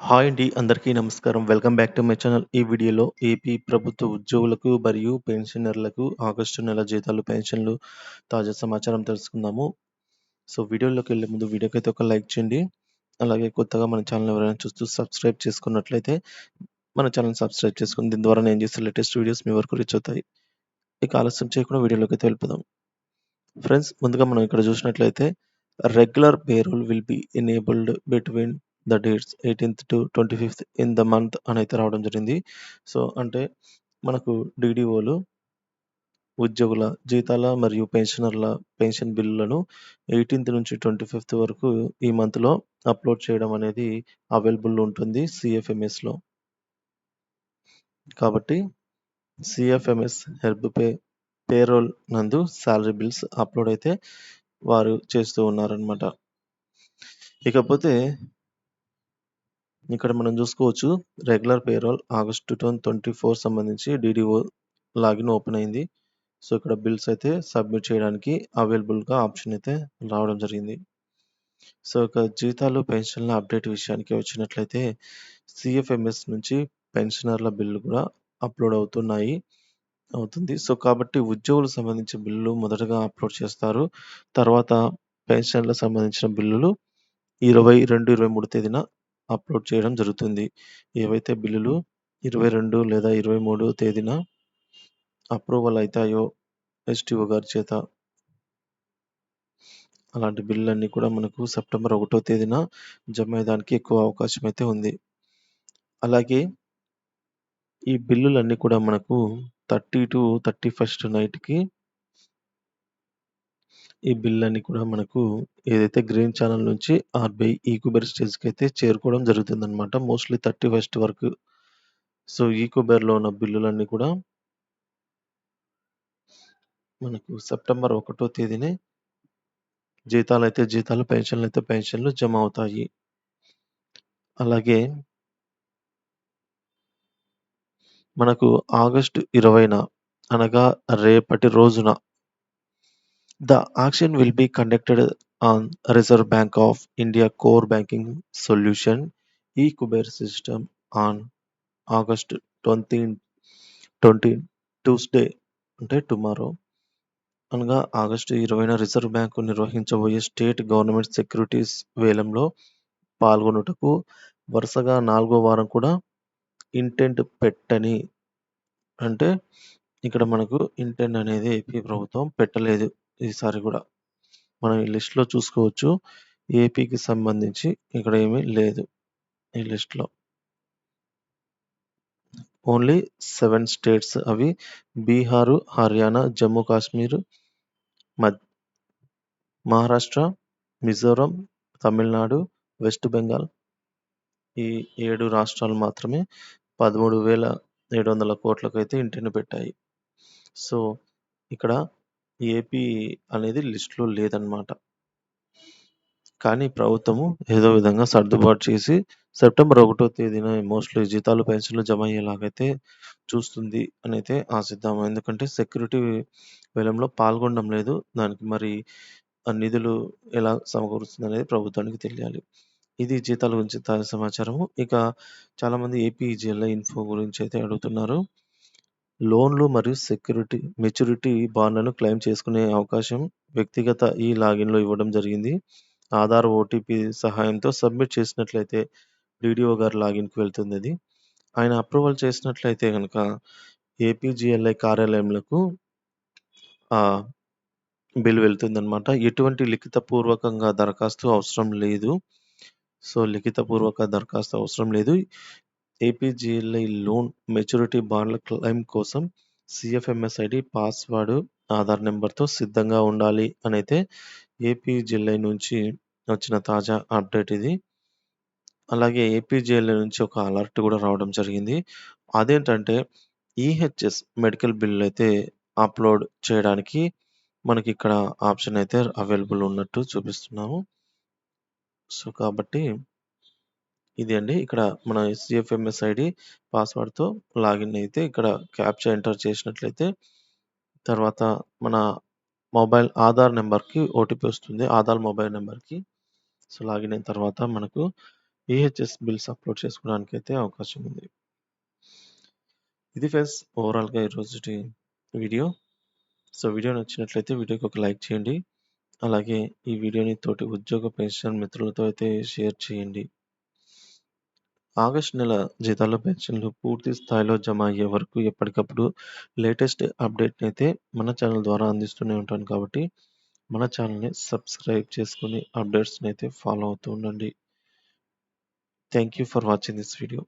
Hi అండి. అందరికీ నమస్కారం. Welcome back to my channel. ఈ వీడియోలో ఏపీ ప్రభుత్వ ఉద్యోగులకు మరియు పెన్షనర్లకు ఆగస్టు నెల జీతాలు, పెన్షన్లు తాజా సమాచారం తెలుసుకుందాము. సో, వీడియోలోకెళ్ళే ముందు వీడియోకైతే ఒక లైక్ చేయండి. అలాగే కొత్తగా మన ఛానల్ ఎవరైనా చూస్తూ సబ్స్క్రైబ్ చేసుకున్నట్లయితే మన ఛానల్ సబ్స్క్రైబ్ చేసుకుని దీని ద్వారా నేను చేసే లేటెస్ట్ వీడియోస్ మీ వరకు రీచ్ అవుతాయి. ఇక ఆలస్యం చేయకుండా వీడియోలోకైతే వెళ్ళిపోదాం. ఫ్రెండ్స్ ముందుగా మనం ఇక్కడ చూసినట్లయితే regular payroll will be enabled between the dates 18థ్ to 25థ్ ఇన్ ద మంత్ అనైతే రావడం జరిగింది. సో, అంటే మనకు డీడీఓలు ఉద్యోగుల జీతాల మరియు పెన్షనర్ల పెన్షన్ బిల్లులను 18థ్ నుంచి 25థ్ వరకు ఈ మంత్‌లో అప్‌లోడ్ చేయడం అనేది అవైలబుల్ ఉంటుంది సిఎఫ్ఎంఎస్లో కాబట్టి సిఎఫ్ఎంఎస్ హెల్ప్ పే పేరోల్ నందు శాలరీ బిల్స్ అప్‌లోడ్ అయితే వారు చేస్తూ ఉన్నారనమాట. ఇకపోతే ఇక్కడ మనం చూసుకోవచ్చు రెగ్యులర్ పేరోల్ ఆగస్ట్ 2024 సంబంధించి డిడిఓ లాగిన్ ఓపెన్ అయింది. సో, ఇక్కడ బిల్స్ అయితే సబ్మిట్ చేయడానికి అవైలబుల్‌గా ఆప్షన్ అయితే రావడం జరిగింది. సో, ఇక జీతాలు, పెన్షన్ల అప్డేట్ విషయానికి వచ్చినట్లయితే సిఎఫ్ఎంఎస్ నుంచి పెన్షనర్ల బిల్లు కూడా అప్‌లోడ్ అవుతున్నాయి. అవుతుంది. సో, కాబట్టి ఉద్యోగులకు సంబంధించిన బిల్లులు మొదటగా అప్‌లోడ్ చేస్తారు. తర్వాత పెన్షన్‌లకు సంబంధించిన బిల్లులు 22, 23 తేదీన అప్‌లోడ్ చేయడం జరుగుతుంది. ఏవైతే బిల్లులు 22 లేదా 23 తేదీన అప్రూవల్ అయితాయో ఎస్‌టీఓ గారి చేత అలాంటి బిల్లులన్నీ కూడా మనకు సెప్టెంబర్ ఒకటో తేదీన జమ అయ్యేదానికి ఎక్కువ అవకాశం అయితే ఉంది. అలాగే ఈ బిల్లులన్నీ కూడా మనకు 30-31 నైట్‌కి ఈ బిల్లన్నీ కూడా మనకు ఏదైతే గ్రీన్ ఛానల్ నుంచి ఆర్‌బీఐ స్టేజ్కి అయితే చేరుకోవడం జరుగుతుందనమాట. మోస్ట్‌లీ 31 వరకు. సో, ఈక్యూబర్‌లో ఉన్న బిల్లులన్నీ కూడా మనకు సెప్టెంబర్ ఒకటో తేదీనే జీతాలు అయితే జీతాలు, పెన్షన్లు అయితే పెన్షన్‌లు జమ అవుతాయి. అలాగే మనకు ఆగస్టు 20న అనగా రేపటి రోజున the auction will be conducted on Reserve Bank of India core banking solution eKuber system on August 20 20 Tuesday అంటే టుమారో అనగా ఆగస్టు 20న రిజర్వ్ బ్యాంక్ నిర్వహించబోయే స్టేట్ గవర్నమెంట్ సెక్యూరిటీస్ వేలంలో పాల్గొనుటకు వరుసగా నాలుగో వారం కూడా ఇంటెంట్ పెట్టని అంటే ఇక్కడ మనకు ఇంటెంట్ అనేది ఏపీ ప్రభుత్వం పెట్టలేదు. ఈసారి కూడా. మనం ఈ లిస్ట్‌లో చూసుకోవచ్చు. ఏపీకి సంబంధించి ఇక్కడ ఏమీ లేదు ఈ లిస్ట్‌లో. ఓన్లీ సెవెన్ స్టేట్స్ అవి బీహారు, హర్యానా, జమ్మూ కాశ్మీర్, మద్ మహారాష్ట్ర, మిజోరం, తమిళనాడు, వెస్ట్ బెంగాల్ ఈ ఏడు రాష్ట్రాలు మాత్రమే 13,700 కోట్లకైతే ఇంటిని పెట్టాయి. సో, ఇక్కడ ఏపీ అనేది లిస్ట్‌లో లేదనమాట. కానీ ప్రభుత్వము ఏదో విధంగా సర్దుబాటు చేసి సెప్టెంబర్ ఒకటో తేదీన మోస్ట్‌లీ జీతాలు, పెన్షన్‌లు జమ అయ్యేలాగైతే చూస్తుంది అనైతే ఆశిద్దాం. ఎందుకంటే సెక్యూరిటీ వేలంలో పాల్గొనడం లేదు. దానికి మరి ఆ నిధులు ఎలా సమకూరుస్తుందనేది ప్రభుత్వానికి తెలియాలి. ఇది జీతాల గురించి తాజా సమాచారము. ఇక చాలామంది ఏపీజీఎల్ఐ ఇన్ఫో గురించి అయితే అడుగుతున్నారు. లోన్‌లు మరియు సెక్యూరిటీ మెచ్యూరిటీ బాండ్‌లను క్లెయిమ్ చేసుకునే అవకాశం వ్యక్తిగత ఈ లాగిన్‌లో ఇవ్వడం జరిగింది. ఆధార్, ఓటీపీ సహాయంతో సబ్మిట్ చేసినట్లయితే డీడీఓ గారి లాగిన్‌కి అది ఆయన అప్రూవల్ చేసినట్లయితే కనుక ఏపీజీఎల్ఐ కార్యాలయంలకు బిల్ వెళ్తుందనమాట. ఎటువంటి లిఖితపూర్వకంగా దరఖాస్తు అవసరం లేదు. సో, లిఖితపూర్వక దరఖాస్తు అవసరం లేదు. ఏపీజీఎల్ఐ లోన్ మెచ్యూరిటీ బాండ్ల క్లెయిమ్ కోసం సిఎఫ్ఎంఎస్ఐడి పాస్‌వర్డ్, ఆధార్ నెంబర్తో సిద్ధంగా ఉండాలి అనైతే ఏపీజీఎల్ఐ నుంచి వచ్చిన తాజా అప్డేట్ ఇది. అలాగే ఏపీజీఎల్ఐ నుంచి ఒక అలర్ట్ కూడా రావడం జరిగింది. అదేంటంటే ఈహెచ్ఎస్ మెడికల్ బిల్లయితే అప్‌లోడ్ చేయడానికి మనకి ఇక్కడ ఆప్షన్ అయితే అవైలబుల్ ఉన్నట్టు చూపిస్తున్నాము. సో, కాబట్టి ఇది అండి. ఇక్కడ మన సిఎఫ్ఎంఎస్ ఐడి పాస్‌వర్డ్‌తో లాగిన్ అయితే ఇక్కడ క్యాప్చా ఎంటర్ చేసినట్లయితే తర్వాత మన మొబైల్ ఆధార్ నెంబర్కి ఓటీపీ వస్తుంది. ఆధార్ మొబైల్ నెంబర్కి సో, లాగిన్ అయిన తర్వాత మనకు ఈహెచ్ఎస్ బిల్స్ అప్లోడ్ చేసుకోవడానికి అయితే అవకాశం ఉంది. ఇది ఫ్రెండ్స్ ఓవరాల్‌గా ఈరోజు వీడియో. సో, వీడియో నచ్చినట్లయితే వీడియోకి ఒక లైక్ చేయండి. అలాగే ఈ వీడియోని తోటి ఉద్యోగ పెన్షన్ మిత్రులతో అయితే షేర్ చేయండి. ఆగస్ట్ నెల జీతాల్లో పెన్షన్‌లు పూర్తి స్థాయిలో జమ అయ్యే వరకు ఎప్పటికప్పుడు లేటెస్ట్ అప్డేట్‌నైతే మన ఛానల్ ద్వారా అందిస్తూనే ఉంటాను కాబట్టి, మన ఛానల్‌ని సబ్స్క్రైబ్ చేసుకొని అయితే ఫాలో అవుతూ ఉండండి. Thank you for watching this video.